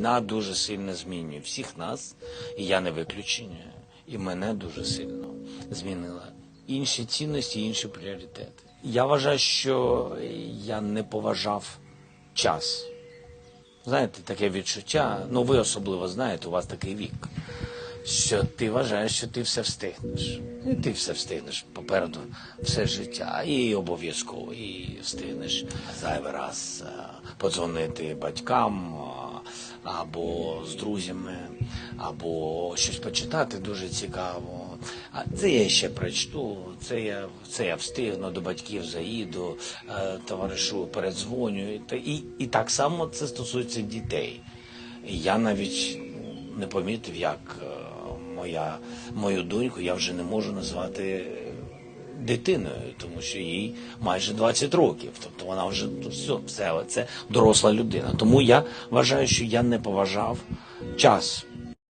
війна дуже сильно змінює всіх нас, і я не виключення, і мене дуже сильно змінила. Інші цінності, інші пріоритети. Я вважаю, що я не поважав час. Знаєте, таке відчуття, ну ви особливо знаєте, у вас такий вік, що ти вважаєш, що ти все встигнеш. І ти все встигнеш попереду все життя. І обов'язково, і встигнеш зайвий раз е, подзвонити батькам або з друзями, або щось почитати дуже цікаво. А це я ще прочту, це я, це я встигну, до батьків заїду, е, товаришу передзвоню. І, і, так само це стосується дітей. Я навіть не помітив, як е, моя, мою доньку я вже не можу назвати е, дитиною, тому що їй майже 20 років. Тобто вона вже все, все це доросла людина. Тому я вважаю, що я не поважав час.